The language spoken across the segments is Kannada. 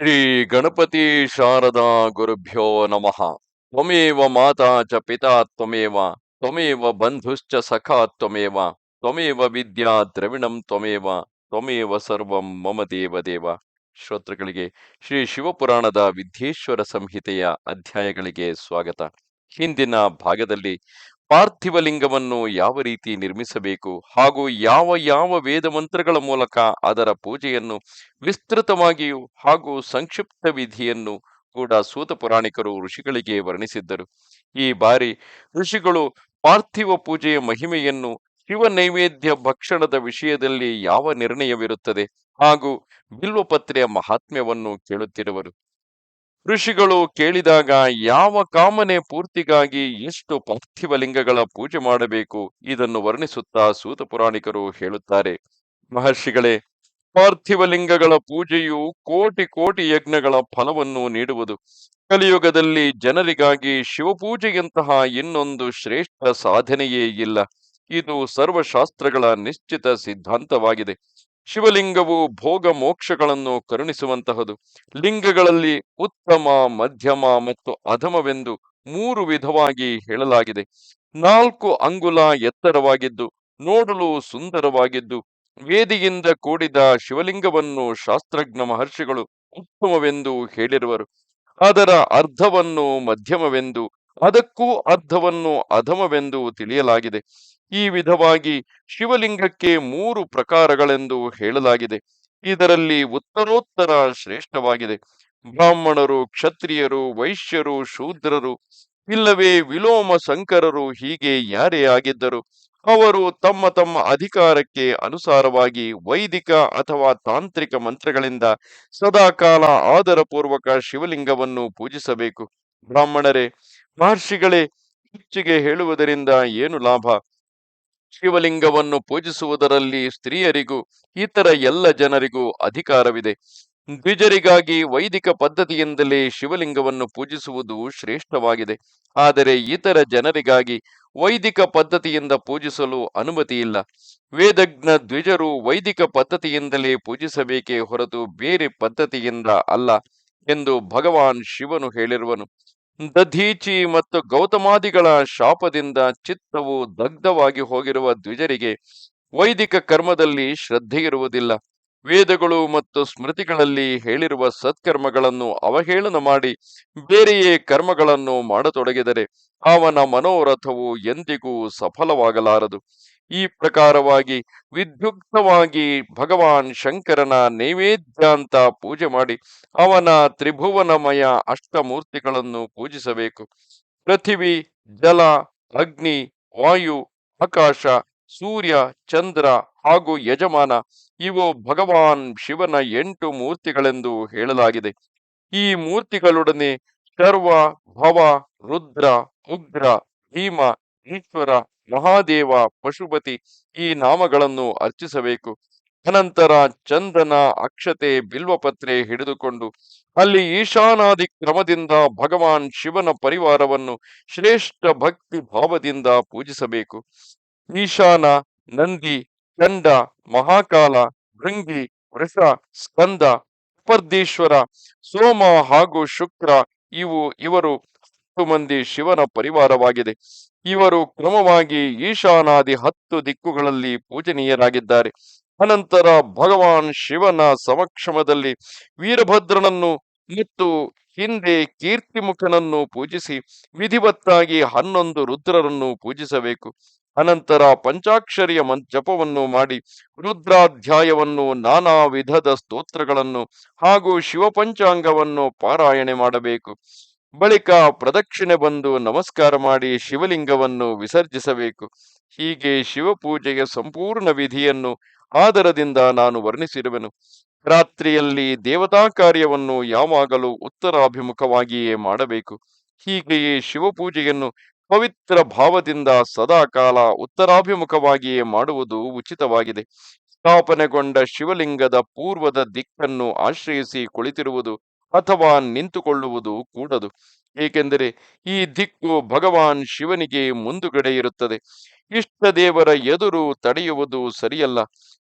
ಶ್ರೀ ಗಣಪತಿ ಶಾರದಾ ಗುರುಭ್ಯೋ ನಮಃ. ತ್ವಮೇವ ಮಾತಾ ಚ ಪಿತಾ ತ್ವಮೇವ ತ್ವಮೇವ ಬಂಧುಶ್ಚ ಸಖಾ ತ್ವಮೇವ ತ್ವಮೇವ ವಿದ್ಯಾ ದ್ರವಿಣಂ ತ್ವಮೇವ ತ್ವಮೇವ ಸರ್ವಂ ಮಮ ದೇವ ದೇವ. ಶ್ರೋತೃಗಳಿಗೆ ಶ್ರೀ ಶಿವಪುರಾಣದ ವಿದ್ಯೇಶ್ವರ ಸಂಹಿತೆಯ ಅಧ್ಯಾಯಗಳಿಗೆ ಸ್ವಾಗತ. ಹಿಂದಿನ ಭಾಗದಲ್ಲಿ ಪಾರ್ಥಿವ ಲಿಂಗವನ್ನು ಯಾವ ರೀತಿ ನಿರ್ಮಿಸಬೇಕು ಹಾಗೂ ಯಾವ ಯಾವ ವೇದ ಮಂತ್ರಗಳ ಮೂಲಕ ಅದರ ಪೂಜೆಯನ್ನು ವಿಸ್ತೃತವಾಗಿಯೂ ಹಾಗೂ ಸಂಕ್ಷಿಪ್ತ ವಿಧಿಯನ್ನು ಕೂಡ ಸೂತ ಪುರಾಣಿಕರು ಋಷಿಗಳಿಗೆ ವರ್ಣಿಸಿದ್ದರು. ಈ ಬಾರಿ ಋಷಿಗಳು ಪಾರ್ಥಿವ ಪೂಜೆಯ ಮಹಿಮೆಯನ್ನು ಶಿವ ನೈವೇದ್ಯ ಭಕ್ಷಣದ ವಿಷಯದಲ್ಲಿ ಯಾವ ನಿರ್ಣಯವಿರುತ್ತದೆ ಹಾಗೂ ಬಿಲ್ವಪತ್ರೆಯ ಮಹಾತ್ಮ್ಯವನ್ನು ಕೇಳುತ್ತಿರುವರು. ಋಷಿಗಳು ಕೇಳಿದಾಗ ಯಾವ ಕಾಮನೆ ಪೂರ್ತಿಗಾಗಿ ಎಷ್ಟು ಪಾರ್ಥಿವ ಲಿಂಗಗಳ ಪೂಜೆ ಮಾಡಬೇಕು ಇದನ್ನು ವರ್ಣಿಸುತ್ತಾ ಸೂತ ಪುರಾಣಿಕರು ಹೇಳುತ್ತಾರೆ. ಮಹರ್ಷಿಗಳೇ ಪಾರ್ಥಿವ ಲಿಂಗಗಳ ಪೂಜೆಯು ಕೋಟಿ ಕೋಟಿ ಯಜ್ಞಗಳ ಫಲವನ್ನು ನೀಡುವುದು. ಕಲಿಯುಗದಲ್ಲಿ ಜನರಿಗಾಗಿ ಶಿವಪೂಜೆಯಂತಹ ಇನ್ನೊಂದು ಶ್ರೇಷ್ಠ ಸಾಧನೆಯೇ ಇಲ್ಲ. ಇದು ಸರ್ವಶಾಸ್ತ್ರಗಳ ನಿಶ್ಚಿತ ಸಿದ್ಧಾಂತವಾಗಿದೆ. ಶಿವಲಿಂಗವು ಭೋಗ ಮೋಕ್ಷಗಳನ್ನು ಕರುಣಿಸುವಂತಹದು. ಲಿಂಗಗಳಲ್ಲಿ ಉತ್ತಮ, ಮಧ್ಯಮ ಮತ್ತು ಅಧಮವೆಂದು ಮೂರು ವಿಧವಾಗಿ ಹೇಳಲಾಗಿದೆ. ನಾಲ್ಕು ಅಂಗುಲ ಎತ್ತರವಾಗಿದ್ದು, ನೋಡಲು ಸುಂದರವಾಗಿದ್ದು, ವೇದಿಯಿಂದ ಕೂಡಿದ ಶಿವಲಿಂಗವನ್ನು ಶಾಸ್ತ್ರಜ್ಞ ಮಹರ್ಷಿಗಳು ಉತ್ತಮವೆಂದು ಹೇಳಿರುವರು. ಅದರ ಅರ್ಧವನ್ನು ಮಧ್ಯಮವೆಂದು, ಅದಕ್ಕೂ ಅರ್ಧವನ್ನು ಅಧಮವೆಂದು ತಿಳಿಯಲಾಗಿದೆ. ಈ ವಿಧವಾಗಿ ಶಿವಲಿಂಗಕ್ಕೆ ಮೂರು ಪ್ರಕಾರಗಳೆಂದು ಹೇಳಲಾಗಿದೆ. ಇದರಲ್ಲಿ ಉತ್ತರೋತ್ತರ ಶ್ರೇಷ್ಠವಾಗಿದೆ. ಬ್ರಾಹ್ಮಣರು, ಕ್ಷತ್ರಿಯರು, ವೈಶ್ಯರು, ಶೂದ್ರರು, ಇಲ್ಲವೇ ವಿಲೋಮ ಸಂಕರರು ಹೀಗೆ ಯಾರೇ ಆಗಿದ್ದರು, ಅವರು ತಮ್ಮ ತಮ್ಮ ಅಧಿಕಾರಕ್ಕೆ ಅನುಸಾರವಾಗಿ ವೈದಿಕ ಅಥವಾ ತಾಂತ್ರಿಕ ಮಂತ್ರಗಳಿಂದ ಸದಾಕಾಲ ಆದರಪೂರ್ವಕ ಶಿವಲಿಂಗವನ್ನು ಪೂಜಿಸಬೇಕು. ಬ್ರಾಹ್ಮಣರೇ, ಮಹರ್ಷಿಗಳೇ ಹೆಚ್ಚಿಗೆ ಹೇಳುವುದರಿಂದ ಏನು ಲಾಭ? ಶಿವಲಿಂಗವನ್ನು ಪೂಜಿಸುವುದರಲ್ಲಿ ಸ್ತ್ರೀಯರಿಗೂ, ಇತರ ಎಲ್ಲ ಜನರಿಗೂ ಅಧಿಕಾರವಿದೆ. ದ್ವಿಜರಿಗಾಗಿ ವೈದಿಕ ಪದ್ಧತಿಯಿಂದಲೇ ಶಿವಲಿಂಗವನ್ನು ಪೂಜಿಸುವುದು ಶ್ರೇಷ್ಠವಾಗಿದೆ. ಆದರೆ ಇತರ ಜನರಿಗಾಗಿ ವೈದಿಕ ಪದ್ಧತಿಯಿಂದ ಪೂಜಿಸಲು ಅನುಮತಿ ಇಲ್ಲ ವೇದಜ್ಞ ದ್ವಿಜರು ವೈದಿಕ ಪದ್ಧತಿಯಿಂದಲೇ ಪೂಜಿಸಬೇಕೇ ಹೊರತು ಬೇರೆ ಪದ್ಧತಿಯಿಂದ ಅಲ್ಲ ಎಂದು ಭಗವಾನ್ ಶಿವನು ಹೇಳಿರುವನು. ದಧೀಚಿ ಮತ್ತು ಗೌತಮಾದಿಗಳ ಶಾಪದಿಂದ ಚಿತ್ತವು ದಗ್ಧವಾಗಿ ಹೋಗಿರುವ ದ್ವಿಜರಿಗೆ ವೈದಿಕ ಕರ್ಮದಲ್ಲಿ ಶ್ರದ್ಧೆ ಇರುವುದಿಲ್ಲ. ವೇದಗಳು ಮತ್ತು ಸ್ಮೃತಿಗಳಲ್ಲಿ ಹೇಳಿರುವ ಸತ್ಕರ್ಮಗಳನ್ನು ಅವಹೇಳನ ಮಾಡಿ ಬೇರೆಯೇ ಕರ್ಮಗಳನ್ನು ಮಾಡತೊಡಗಿದರೆ ಅವನ ಮನೋರಥವು ಎಂದಿಗೂ ಸಫಲವಾಗಲಾರದು. ಈ ಪ್ರಕಾರವಾಗಿ ವಿಧ್ಯುಕ್ತವಾಗಿ ಭಗವಾನ್ ಶಂಕರನ ನೈವೇದ್ಯ ಅಂತ ಪೂಜೆ ಮಾಡಿ ಅವನ ತ್ರಿಭುವನಮಯ ಅಷ್ಟಮೂರ್ತಿಗಳನ್ನು ಪೂಜಿಸಬೇಕು. ಪೃಥಿವಿ, ಜಲ, ಅಗ್ನಿ, ವಾಯು, ಆಕಾಶ, ಸೂರ್ಯ, ಚಂದ್ರ ಹಾಗೂ ಯಜಮಾನ, ಇವು ಭಗವಾನ್ ಶಿವನ ಎಂಟು ಮೂರ್ತಿಗಳೆಂದು ಹೇಳಲಾಗಿದೆ. ಈ ಮೂರ್ತಿಗಳೊಡನೆ ಸರ್ವ, ಭವ, ರುದ್ರ, ಉಗ್ರ, ಭೀಮ, ಈಶ್ವರ, ಮಹಾದೇವ, ಪಶುಪತಿ ಈ ನಾಮಗಳನ್ನು ಅರ್ಚಿಸಬೇಕು. ಅನಂತರ ಚಂದನ, ಅಕ್ಷತೆ, ಬಿಲ್ವಪತ್ರೆ ಹಿಡಿದುಕೊಂಡು ಅಲ್ಲಿ ಈಶಾನಾದಿ ಕ್ರಮದಿಂದ ಭಗವಾನ್ ಶಿವನ ಪರಿವಾರವನ್ನು ಶ್ರೇಷ್ಠ ಭಕ್ತಿ ಭಾವದಿಂದ ಪೂಜಿಸಬೇಕು. ಈಶಾನ, ನಂದಿ ಚಂಡ ಮಹಾಕಾಲ, ಭೃಂಗಿ, ವೃಷ, ಸ್ಕಂದ, ಉಪರ್ದೀಶ್ವರ, ಸೋಮ ಹಾಗೂ ಶುಕ್ರ, ಇವು ಇವರು ಹತ್ತು ಮಂದಿ ಶಿವನ ಪರಿವಾರವಾಗಿದೆ. ಇವರು ಕ್ರಮವಾಗಿ ಈಶಾನಾದಿ ಹತ್ತು ದಿಕ್ಕುಗಳಲ್ಲಿ ಪೂಜನೀಯರಾಗಿದ್ದಾರೆ. ಅನಂತರ ಭಗವಾನ್ ಶಿವನ ಸಮಕ್ಷಮದಲ್ಲಿ ವೀರಭದ್ರನನ್ನು ಮತ್ತು ಹಿಂದೆ ಕೀರ್ತಿಮುಖನನ್ನು ಪೂಜಿಸಿ, ವಿಧಿವತ್ತಾಗಿ ಹನ್ನೊಂದು ರುದ್ರರನ್ನು ಪೂಜಿಸಬೇಕು. ಅನಂತರ ಪಂಚಾಕ್ಷರಿಯ ಮಂ, ಜಪವನ್ನು ಮಾಡಿ ರುದ್ರಾಧ್ಯಾಯವನ್ನು ನಾನಾ ವಿಧದ ಸ್ತೋತ್ರಗಳನ್ನು ಹಾಗೂ ಶಿವಪಂಚಾಂಗವನ್ನು ಪಾರಾಯಣೆ ಮಾಡಬೇಕು. ಬಳಿಕ ಪ್ರದಕ್ಷಿಣೆ ಬಂದು ನಮಸ್ಕಾರ ಮಾಡಿ ಶಿವಲಿಂಗವನ್ನು ವಿಸರ್ಜಿಸಬೇಕು. ಹೀಗೆ ಶಿವಪೂಜೆಯ ಸಂಪೂರ್ಣ ವಿಧಿಯನ್ನು ಆದರದಿಂದ ನಾನು ವರ್ಣಿಸಿರುವೆನು. ರಾತ್ರಿಯಲ್ಲಿ ದೇವತಾ ಕಾರ್ಯವನ್ನು ಯಾವಾಗಲೂ ಉತ್ತರಾಭಿಮುಖವಾಗಿಯೇ ಮಾಡಬೇಕು. ಹೀಗೆಯೇ ಶಿವಪೂಜೆಯನ್ನು ಪವಿತ್ರ ಭಾವದಿಂದ ಸದಾಕಾಲ ಉತ್ತರಾಭಿಮುಖವಾಗಿಯೇ ಮಾಡುವುದು ಉಚಿತವಾಗಿದೆ. ಸ್ಥಾಪನೆಗೊಂಡ ಶಿವಲಿಂಗದ ಪೂರ್ವದ ದಿಕ್ಕನ್ನು ಆಶ್ರಯಿಸಿ ಕುಳಿತಿರುವುದು ಅಥವಾ ನಿಂತುಕೊಳ್ಳುವುದು ಕೂಡದು. ಏಕೆಂದರೆ ಈ ದಿಕ್ಕು ಭಗವಾನ್ ಶಿವನಿಗೆ ಮುಂದುಗಡೆ ಇರುತ್ತದೆ. ಇಷ್ಟ ದೇವರ ಎದುರು ತಡೆಯುವುದು ಸರಿಯಲ್ಲ.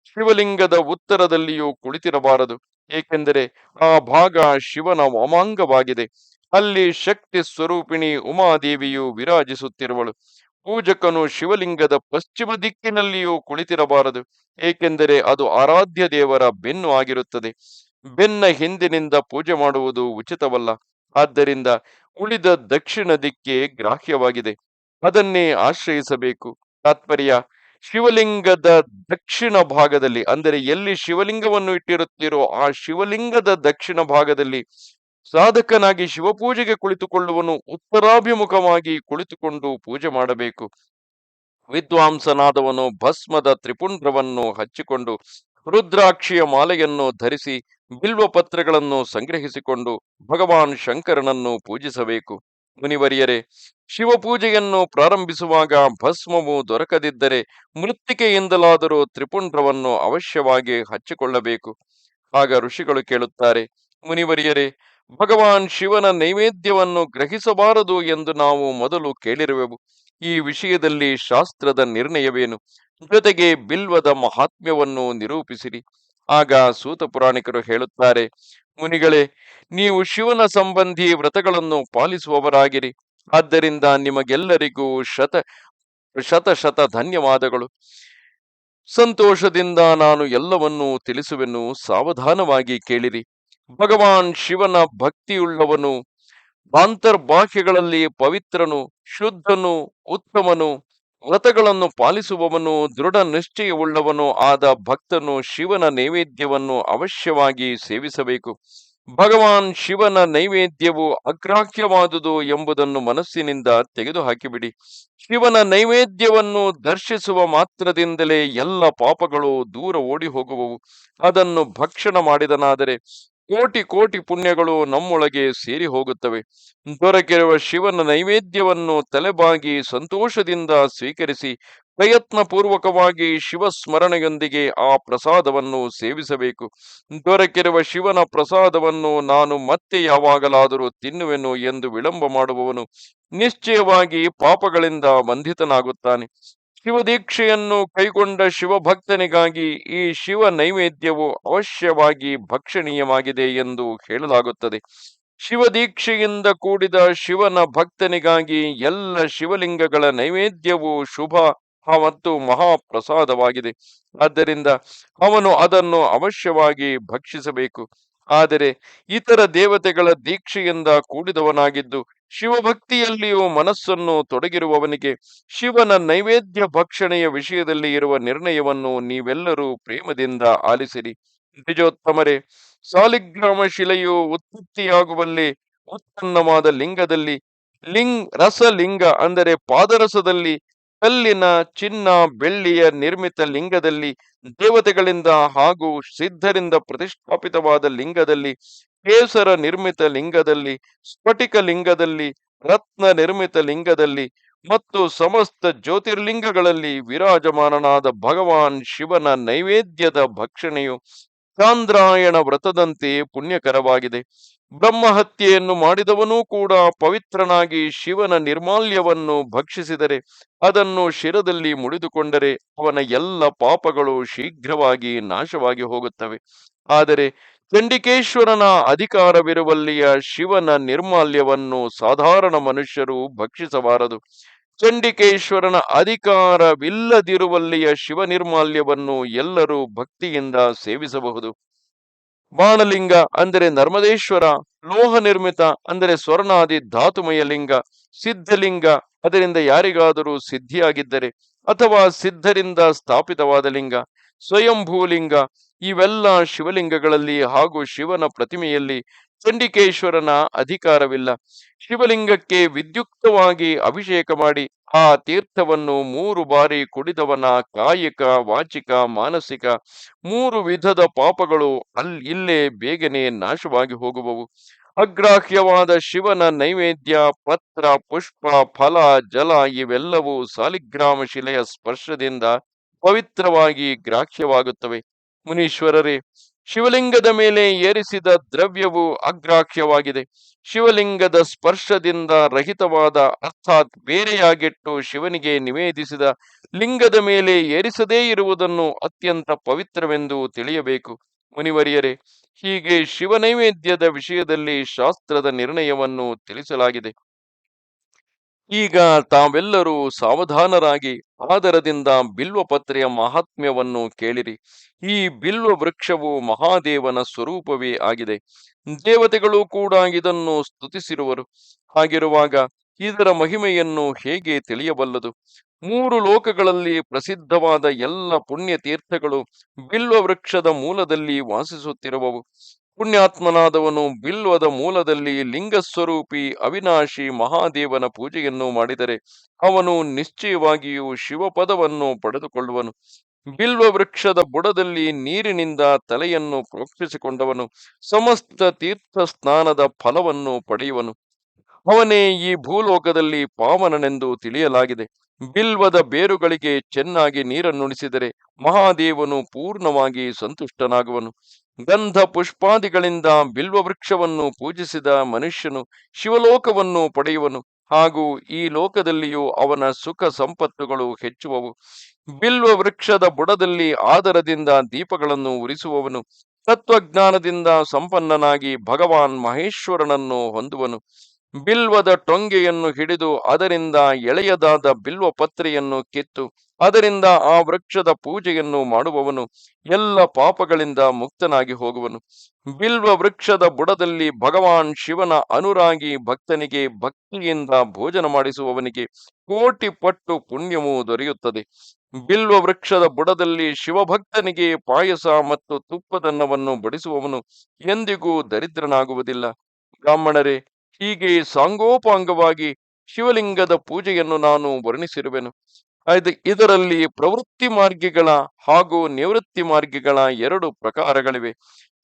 ಶಿವಲಿಂಗದ ಉತ್ತರದಲ್ಲಿಯೂ ಕುಳಿತಿರಬಾರದು. ಏಕೆಂದರೆ ಆ ಭಾಗ ಶಿವನ ವಾಮಾಂಗವಾಗಿದೆ. ಅಲ್ಲಿ ಶಕ್ತಿ ಸ್ವರೂಪಿಣಿ ಉಮಾದೇವಿಯು ವಿರಾಜಿಸುತ್ತಿರುವಳು. ಪೂಜಕನು ಶಿವಲಿಂಗದ ಪಶ್ಚಿಮ ದಿಕ್ಕಿನಲ್ಲಿಯೂ ಕುಳಿತಿರಬಾರದು, ಏಕೆಂದರೆ ಅದು ಆರಾಧ್ಯ ದೇವರ ಬೆನ್ನು ಆಗಿರುತ್ತದೆ. ಬೆನ್ನ ಹಿಂದಿನಿಂದ ಪೂಜೆ ಮಾಡುವುದು ಉಚಿತವಲ್ಲ, ಆದ್ದರಿಂದ ಉಳಿದ ದಕ್ಷಿಣ ದಿಕ್ಕೇ ಗ್ರಾಹ್ಯವಾಗಿದೆ. ಅದನ್ನೇ ಆಶ್ರಯಿಸಬೇಕು. ತಾತ್ಪರ್ಯ, ಶಿವಲಿಂಗದ ದಕ್ಷಿಣ ಭಾಗದಲ್ಲಿ, ಅಂದರೆ ಎಲ್ಲಿ ಶಿವಲಿಂಗವನ್ನು ಇಟ್ಟಿರುತ್ತೀರೋ ಆ ಶಿವಲಿಂಗದ ದಕ್ಷಿಣ ಭಾಗದಲ್ಲಿ ಸಾಧಕನಾಗಿ ಶಿವಪೂಜೆಗೆ ಕುಳಿತುಕೊಳ್ಳುವನು ಉತ್ತರಾಭಿಮುಖವಾಗಿ ಕುಳಿತುಕೊಂಡು ಪೂಜೆ ಮಾಡಬೇಕು. ವಿದ್ವಾಂಸನಾದವನು ಭಸ್ಮದ ತ್ರಿಪುಂಡ್ರವನ್ನು ಹಚ್ಚಿಕೊಂಡು ರುದ್ರಾಕ್ಷಿಯ ಮಾಲೆಯನ್ನು ಧರಿಸಿ ಬಿಲ್ವ ಪತ್ರಗಳನ್ನು ಸಂಗ್ರಹಿಸಿಕೊಂಡು ಭಗವಾನ್ ಶಂಕರನನ್ನು ಪೂಜಿಸಬೇಕು. ಮುನಿವರಿಯರೇ, ಶಿವಪೂಜೆಯನ್ನು ಪ್ರಾರಂಭಿಸುವಾಗ ಭಸ್ಮವು ದೊರಕದಿದ್ದರೆ ಮೃತ್ತಿಕೆಯಿಂದಲಾದರೂ ತ್ರಿಪುಂಡ್ರವನ್ನು ಅವಶ್ಯವಾಗಿ ಹಚ್ಚಿಕೊಳ್ಳಬೇಕು. ಆಗ ಋಷಿಗಳು ಕೇಳುತ್ತಾರೆ, ಮುನಿವರಿಯರೇ ಭಗವಾನ್ ಶಿವನ ನೈವೇದ್ಯವನ್ನು ಗ್ರಹಿಸಬಾರದು ಎಂದು ನಾವು ಮೊದಲು ಕೇಳಿರುವೆವು. ಈ ವಿಷಯದಲ್ಲಿ ಶಾಸ್ತ್ರದ ನಿರ್ಣಯವೇನು? ಜೊತೆಗೆ ಬಿಲ್ವದ ಮಹಾತ್ಮ್ಯವನ್ನು ನಿರೂಪಿಸಿರಿ. ಆಗ ಸೂತ ಪುರಾಣಿಕರು ಹೇಳುತ್ತಾರೆ, ಮುನಿಗಳೇ, ನೀವು ಶಿವನ ಸಂಬಂಧಿ ವ್ರತಗಳನ್ನು ಪಾಲಿಸುವವರಾಗಿರಿ. ಆದ್ದರಿಂದ ನಿಮಗೆಲ್ಲರಿಗೂ ಶತ ಶತ ಶತ ಧನ್ಯವಾದಗಳು. ಸಂತೋಷದಿಂದ ನಾನು ಎಲ್ಲವನ್ನೂ ತಿಳಿಸುವೆನು. ಸಾವಧಾನವಾಗಿ ಕೇಳಿರಿ. ಭಗವಾನ್ ಶಿವನ ಭಕ್ತಿಯುಳ್ಳವನು ಬಾಂತರ್ಬಾಹ್ಯಗಳಲ್ಲಿ ಪವಿತ್ರನು, ಶುದ್ಧನು, ಉತ್ತಮನು, ವ್ರತಗಳನ್ನು ಪಾಲಿಸುವವನು, ದೃಢ ನಿಶ್ಚಯವುಳ್ಳವನು ಆದ ಭಕ್ತನು ಶಿವನ ನೈವೇದ್ಯವನ್ನು ಅವಶ್ಯವಾಗಿ ಸೇವಿಸಬೇಕು. ಭಗವಾನ್ ಶಿವನ ನೈವೇದ್ಯವು ಅಗ್ರಾಹ್ಯವಾದುದು ಎಂಬುದನ್ನು ಮನಸ್ಸಿನಿಂದ ತೆಗೆದುಹಾಕಿಬಿಡಿ. ಶಿವನ ನೈವೇದ್ಯವನ್ನು ದರ್ಶಿಸುವ ಮಾತ್ರದಿಂದಲೇ ಎಲ್ಲ ಪಾಪಗಳು ದೂರ ಓಡಿ ಹೋಗುವವು ಅದನ್ನು ಭಕ್ಷಣ ಮಾಡಿದನಾದರೆ ಕೋಟಿ ಕೋಟಿ ಪುಣ್ಯಗಳು ನಮ್ಮೊಳಗೆ ಸೇರಿ ಹೋಗುತ್ತವೆ. ದೊರಕಿರುವ ಶಿವನ ನೈವೇದ್ಯವನ್ನು ತಲೆಬಾಗಿ ಸಂತೋಷದಿಂದ ಸ್ವೀಕರಿಸಿ ಪ್ರಯತ್ನ ಪೂರ್ವಕವಾಗಿ ಶಿವ ಸ್ಮರಣೆಯೊಂದಿಗೆ ಆ ಪ್ರಸಾದವನ್ನು ಸೇವಿಸಬೇಕು. ದೊರಕಿರುವ ಶಿವನ ಪ್ರಸಾದವನ್ನು ನಾನು ಮತ್ತೆ ಯಾವಾಗಲಾದರೂ ತಿನ್ನುವೆನು ಎಂದು ವಿಳಂಬ ಮಾಡುವವನು ನಿಶ್ಚಯವಾಗಿ ಪಾಪಗಳಿಂದ ಬಂಧಿತನಾಗುತ್ತಾನೆ. ಶಿವದೀಕ್ಷೆಯನ್ನು ಕೈಗೊಂಡ ಶಿವಭಕ್ತನಿಗಾಗಿ ಈ ಶಿವ ನೈವೇದ್ಯವು ಅವಶ್ಯವಾಗಿ ಭಕ್ಷಣೀಯವಾಗಿದೆ ಎಂದು ಹೇಳಲಾಗುತ್ತದೆ. ಶಿವದೀಕ್ಷೆಯಿಂದ ಕೂಡಿದ ಶಿವನ ಭಕ್ತನಿಗಾಗಿ ಎಲ್ಲ ಶಿವಲಿಂಗಗಳ ನೈವೇದ್ಯವು ಶುಭ ಮತ್ತು ಮಹಾಪ್ರಸಾದವಾಗಿದೆ. ಆದ್ದರಿಂದ ಅವನು ಅದನ್ನು ಅವಶ್ಯವಾಗಿ ಭಕ್ಷಿಸಬೇಕು. ಆದರೆ ಇತರ ದೇವತೆಗಳ ದೀಕ್ಷೆಯಿಂದ ಕೂಡಿದವನಾಗಿದ್ದು ಶಿವಭಕ್ತಿಯಲ್ಲಿಯೂ ಮನಸ್ಸನ್ನು ತೊಡಗಿರುವವನಿಗೆ ಶಿವನ ನೈವೇದ್ಯ ಭಕ್ಷಣೆಯ ವಿಷಯದಲ್ಲಿ ಇರುವ ನಿರ್ಣಯವನ್ನು ನೀವೆಲ್ಲರೂ ಪ್ರೇಮದಿಂದ ಆಲಿಸಿರಿ. ನಿಜೋತ್ತಮರೇ ಸಾಲಿಗ್ರಾಮ ಶಿಲೆಯು ಉತ್ಪತ್ತಿಯಾಗುವಲ್ಲಿ ಉತ್ಪನ್ನವಾದ ಲಿಂಗದಲ್ಲಿ ಲಿಂಗ್ ರಸಲಿಂಗ ಅಂದರೆ ಪಾದರಸದಲ್ಲಿ ಕಲ್ಲಿನ ಚಿನ್ನ, ಬೆಳ್ಳಿಯ ನಿರ್ಮಿತ ಲಿಂಗದಲ್ಲಿ, ದೇವತೆಗಳಿಂದ ಹಾಗೂ ಸಿದ್ಧರಿಂದ ಪ್ರತಿಷ್ಠಾಪಿತವಾದ ಲಿಂಗದಲ್ಲಿ, ಕೇಸರ ನಿರ್ಮಿತ ಲಿಂಗದಲ್ಲಿ, ಸ್ಫಟಿಕ ಲಿಂಗದಲ್ಲಿ, ರತ್ನ ನಿರ್ಮಿತ ಲಿಂಗದಲ್ಲಿ ಮತ್ತು ಸಮಸ್ತ ಜ್ಯೋತಿರ್ಲಿಂಗಗಳಲ್ಲಿ ವಿರಾಜಮಾನನಾದ ಭಗವಾನ್ ಶಿವನ ನೈವೇದ್ಯದ ಭಕ್ಷಣೆಯು ಚಾಂದ್ರಾಯಣ ವ್ರತದಂತೆ ಪುಣ್ಯಕರವಾಗಿದೆ. ಬ್ರಹ್ಮಹತ್ಯೆಯನ್ನು ಮಾಡಿದವನೂ ಕೂಡ ಪವಿತ್ರನಾಗಿ ಶಿವನ ನಿರ್ಮಾಲ್ಯವನ್ನು ಭಕ್ಷಿಸಿದರೆ, ಅದನ್ನು ಶಿರದಲ್ಲಿ ಮುಡಿದುಕೊಂಡರೆ ಅವನ ಎಲ್ಲ ಪಾಪಗಳು ಶೀಘ್ರವಾಗಿ ನಾಶವಾಗಿ ಹೋಗುತ್ತವೆ. ಆದರೆ ಚಂಡಿಕೇಶ್ವರನ ಅಧಿಕಾರವಿರುವಲ್ಲಿಯ ಶಿವನ ನಿರ್ಮಾಲ್ಯವನ್ನು ಸಾಧಾರಣ ಮನುಷ್ಯರು ಭಕ್ಷಿಸಬಾರದು. ಚಂಡಿಕೇಶ್ವರನ ಅಧಿಕಾರವಿಲ್ಲದಿರುವಲ್ಲಿಯ ಶಿವ ನಿರ್ಮಾಲ್ಯವನ್ನು ಎಲ್ಲರೂ ಭಕ್ತಿಯಿಂದ ಸೇವಿಸಬಹುದು. ಬಾಣಲಿಂಗ ಅಂದರೆ ನರ್ಮದೇಶ್ವರ, ಲೋಹ ನಿರ್ಮಿತ ಅಂದರೆ ಸ್ವರ್ಣಾದಿ ಧಾತುಮಯ ಲಿಂಗ, ಸಿದ್ಧಲಿಂಗ ಅದರಿಂದ ಯಾರಿಗಾದರೂ ಸಿದ್ಧಿಯಾಗಿದ್ದರೆ ಅಥವಾ ಸಿದ್ಧರಿಂದ ಸ್ಥಾಪಿತವಾದ ಲಿಂಗ ಸ್ವಯಂಭೂಲಿಂಗ ಇವೆಲ್ಲ ಶಿವಲಿಂಗಗಳಲ್ಲಿ ಹಾಗೂ ಶಿವನ ಪ್ರತಿಮೆಯಲ್ಲಿ ಚಂಡಿಕೇಶ್ವರನ ಅಧಿಕಾರವಿಲ್ಲ. ಶಿವಲಿಂಗಕ್ಕೆ ವಿದ್ಯುಕ್ತವಾಗಿ ಅಭಿಷೇಕ ಮಾಡಿ ಆ ತೀರ್ಥವನ್ನು ಮೂರು ಬಾರಿ ಕುಡಿದವನ ಕಾಯಿಕ, ವಾಚಿಕ, ಮಾನಸಿಕ ಮೂರು ವಿಧದ ಪಾಪಗಳು ಅಲ್ಲಿ ಇಲ್ಲೇ ಬೇಗನೆ ನಾಶವಾಗಿ ಹೋಗುವವು. ಅಗ್ರಾಹ್ಯವಾದ ಶಿವನ ನೈವೇದ್ಯ, ಪತ್ರ, ಪುಷ್ಪ, ಫಲ, ಜಲ ಇವೆಲ್ಲವೂ ಸಾಲಿಗ್ರಾಮ ಶಿಲೆಯ ಸ್ಪರ್ಶದಿಂದ ಪವಿತ್ರವಾಗಿ ಗ್ರಾಹ್ಯವಾಗುತ್ತವೆ. ಮುನೀಶ್ವರರೇ ಶಿವಲಿಂಗದ ಮೇಲೆ ಏರಿಸಿದ ದ್ರವ್ಯವು ಅಗ್ರಾಹ್ಯವಾಗಿದೆ ಶಿವಲಿಂಗದ ಸ್ಪರ್ಶದಿಂದ ರಹಿತವಾದ ಅರ್ಥಾತ್ ಬೇರೆಯಾಗಿಟ್ಟು ಶಿವನಿಗೆ ನಿವೇದಿಸಿದ ಲಿಂಗದ ಮೇಲೆ ಏರಿಸದೇ ಇರುವುದನ್ನು ಅತ್ಯಂತ ಪವಿತ್ರವೆಂದು ತಿಳಿಯಬೇಕು. ಮುನಿವರಿಯರೇ, ಹೀಗೆ ಶಿವನೈವೇದ್ಯದ ವಿಷಯದಲ್ಲಿ ಶಾಸ್ತ್ರದ ನಿರ್ಣಯವನ್ನು ತಿಳಿಸಲಾಗಿದೆ. ಈಗ ತಾವೆಲ್ಲರೂ ಸಾವಧಾನರಾಗಿ ಆದರದಿಂದ ಬಿಲ್ವಪತ್ರೆಯ ಮಹಾತ್ಮ್ಯವನ್ನು ಕೇಳಿರಿ. ಈ ಬಿಲ್ವ ವೃಕ್ಷವು ಮಹಾದೇವನ ಸ್ವರೂಪವೇ ಆಗಿದೆ. ದೇವತೆಗಳು ಕೂಡ ಇದನ್ನು ಸ್ತುತಿಸಿರುವರು. ಹಾಗಿರುವಾಗ ಇದರ ಮಹಿಮೆಯನ್ನು ಹೇಗೆ ತಿಳಿಯಬಲ್ಲದು? ಮೂರು ಲೋಕಗಳಲ್ಲಿ ಪ್ರಸಿದ್ಧವಾದ ಎಲ್ಲ ಪುಣ್ಯ ತೀರ್ಥಗಳು ಬಿಲ್ವ ವೃಕ್ಷದ ಮೂಲದಲ್ಲಿ ವಾಸಿಸುತ್ತಿರುವವು. ಪುಣ್ಯಾತ್ಮನಾದವನು ಬಿಲ್ವದ ಮೂಲದಲ್ಲಿ ಲಿಂಗಸ್ವರೂಪಿ ಅವಿನಾಶಿ ಮಹಾದೇವನ ಪೂಜೆಯನ್ನು ಮಾಡಿದರೆ ಅವನು ನಿಶ್ಚಯವಾಗಿಯೂ ಶಿವಪದವನ್ನು ಪಡೆದುಕೊಳ್ಳುವನು. ಬಿಲ್ವ ವೃಕ್ಷದ ಬುಡದಲ್ಲಿ ನೀರಿನಿಂದ ತಲೆಯನ್ನು ಪ್ರೋಕ್ಷಿಸಿಕೊಂಡವನು ಸಮಸ್ತ ತೀರ್ಥ ಸ್ನಾನದ ಫಲವನ್ನು ಪಡೆಯುವನು. ಅವನೇ ಈ ಭೂಲೋಕದಲ್ಲಿ ಪಾವನನೆಂದು ತಿಳಿಯಲಾಗಿದೆ. ಬಿಲ್ವದ ಬೇರುಗಳಿಗೆ ಚೆನ್ನಾಗಿ ನೀರನ್ನುಣಿಸಿದರೆ ಮಹಾದೇವನು ಪೂರ್ಣವಾಗಿ ಸಂತುಷ್ಟನಾಗುವನು. ಗಂಧ ಪುಷ್ಪಾದಿಗಳಿಂದ ಬಿಲ್ವ ವೃಕ್ಷವನ್ನು ಪೂಜಿಸಿದ ಮನುಷ್ಯನು ಶಿವಲೋಕವನ್ನು ಪಡೆಯುವನು. ಹಾಗೂ ಈ ಲೋಕದಲ್ಲಿಯೂ ಅವನ ಸುಖ ಸಂಪತ್ತುಗಳು ಹೆಚ್ಚುವವು. ಬಿಲ್ವ ವೃಕ್ಷದ ಬುಡದಲ್ಲಿ ಆದರದಿಂದ ದೀಪಗಳನ್ನು ಉರಿಸುವವನು. ತತ್ವಜ್ಞಾನದಿಂದ ಸಂಪನ್ನನಾಗಿ ಭಗವಾನ್ ಮಹೇಶ್ವರನನ್ನು ಹೊಂದುವನು. ಬಿಲ್ವದ ಟೊಂಗೆಯನ್ನು ಹಿಡಿದು ಅದರಿಂದ ಎಳೆಯದಾದ ಬಿಲ್ವ ಪತ್ರೆಯನ್ನು ಕಿತ್ತು. ಅದರಿಂದ ಆ ವೃಕ್ಷದ ಪೂಜೆಯನ್ನು ಮಾಡುವವನು ಎಲ್ಲ ಪಾಪಗಳಿಂದ ಮುಕ್ತನಾಗಿ ಹೋಗುವನು. ಬಿಲ್ವ ವೃಕ್ಷದ ಬುಡದಲ್ಲಿ ಭಗವಾನ್ ಶಿವನ ಅನುರಾಗಿ ಭಕ್ತನಿಗೆ ಭಕ್ತಿಯಿಂದ ಭೋಜನ ಮಾಡಿಸುವವನಿಗೆ ಕೋಟಿ ಪಟ್ಟು ಪುಣ್ಯವು ದೊರೆಯುತ್ತದೆ. ಬಿಲ್ವ ವೃಕ್ಷದ ಬುಡದಲ್ಲಿ ಶಿವಭಕ್ತನಿಗೆ ಪಾಯಸ ಮತ್ತು ತುಪ್ಪದನ್ನವನ್ನು ಬಡಿಸುವವನು ಎಂದಿಗೂ ದರಿದ್ರನಾಗುವುದಿಲ್ಲ. ಬ್ರಾಹ್ಮಣರೇ, ಹೀಗೆ ಸಾಂಗೋಪಾಂಗವಾಗಿ ಶಿವಲಿಂಗದ ಪೂಜೆಯನ್ನು ನಾನು ವರ್ಣಿಸಿರುವೆನು. ಇದರಲ್ಲಿ ಪ್ರವೃತ್ತಿ ಮಾರ್ಗಿಗಳ ಹಾಗೂ ನಿವೃತ್ತಿ ಮಾರ್ಗಿಗಳ ಎರಡು ಪ್ರಕಾರಗಳಿವೆ.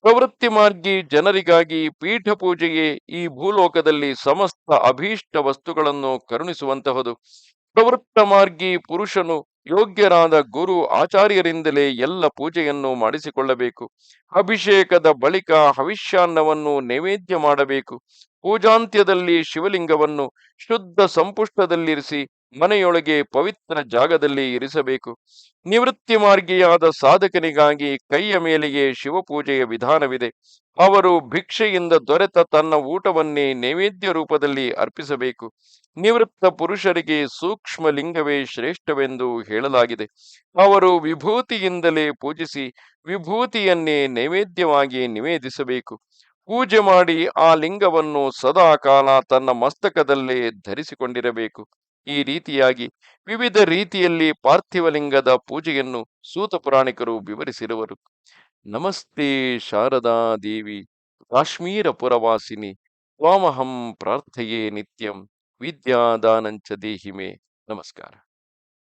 ಪ್ರವೃತ್ತಿ ಮಾರ್ಗಿ ಜನರಿಗಾಗಿ ಪೀಠ ಪೂಜೆಯೇ ಈ ಭೂಲೋಕದಲ್ಲಿ ಸಮಸ್ತ ಅಭೀಷ್ಟ ವಸ್ತುಗಳನ್ನು ಕರುಣಿಸುವಂತಹದು. ಪ್ರವೃತ್ತ ಮಾರ್ಗಿ ಪುರುಷನು ಯೋಗ್ಯರಾದ ಗುರು ಆಚಾರ್ಯರಿಂದಲೇ ಎಲ್ಲ ಪೂಜೆಯನ್ನು ಮಾಡಿಸಿಕೊಳ್ಳಬೇಕು. ಅಭಿಷೇಕದ ಬಳಿಕ ಹವಿಷ್ಯಾನ್ನವನ್ನು ನೈವೇದ್ಯ ಮಾಡಬೇಕು. ಪೂಜಾಂತ್ಯದಲ್ಲಿ ಶಿವಲಿಂಗವನ್ನು ಶುದ್ಧ ಸಂಪುಷ್ಟದಲ್ಲಿರಿಸಿ ಮನೆಯೊಳಗೆ ಪವಿತ್ರ ಜಾಗದಲ್ಲಿ ಇರಿಸಬೇಕು. ನಿವೃತ್ತಿ ಮಾರ್ಗಿಯಾದ ಸಾಧಕನಿಗಾಗಿ ಕೈಯ ಮೇಲೆಯೇ ಶಿವಪೂಜೆಯ ವಿಧಾನವಿದೆ. ಅವರು ಭಿಕ್ಷೆಯಿಂದ ದೊರೆತ ತನ್ನ ಊಟವನ್ನೇ ನೈವೇದ್ಯ ರೂಪದಲ್ಲಿ ಅರ್ಪಿಸಬೇಕು. ನಿವೃತ್ತ ಪುರುಷರಿಗೆ ಸೂಕ್ಷ್ಮ ಲಿಂಗವೇ ಶ್ರೇಷ್ಠವೆಂದು ಹೇಳಲಾಗಿದೆ. ಅವರು ವಿಭೂತಿಯಿಂದಲೇ ಪೂಜಿಸಿ ವಿಭೂತಿಯನ್ನೇ ನೈವೇದ್ಯವಾಗಿ ನಿವೇದಿಸಬೇಕು. ಪೂಜೆ ಮಾಡಿ ಆ ಲಿಂಗವನ್ನು ಸದಾ ಕಾಲ ತನ್ನ ಮಸ್ತಕದಲ್ಲೇ ಧರಿಸಿಕೊಂಡಿರಬೇಕು. ಈ ರೀತಿಯಾಗಿ ವಿವಿಧ ರೀತಿಯಲ್ಲಿ ಪಾರ್ಥಿವಲಿಂಗದ ಪೂಜೆಯನ್ನು ಸೂತ ಪುರಾಣಿಕರು ವಿವರಿಸಿರುವರು. ನಮಸ್ತೆ ಶಾರದಾ ದೇವಿ, ಕಾಶ್ಮೀರ ಪುರವಾಸಿನಿ, ತ್ವಾಮಹಂ ಪ್ರಾರ್ಥೆಯೇ ನಿತ್ಯಂ, ವಿದ್ಯಾದಾನಂಚ ದೇಹಿಮೆ. ನಮಸ್ಕಾರ.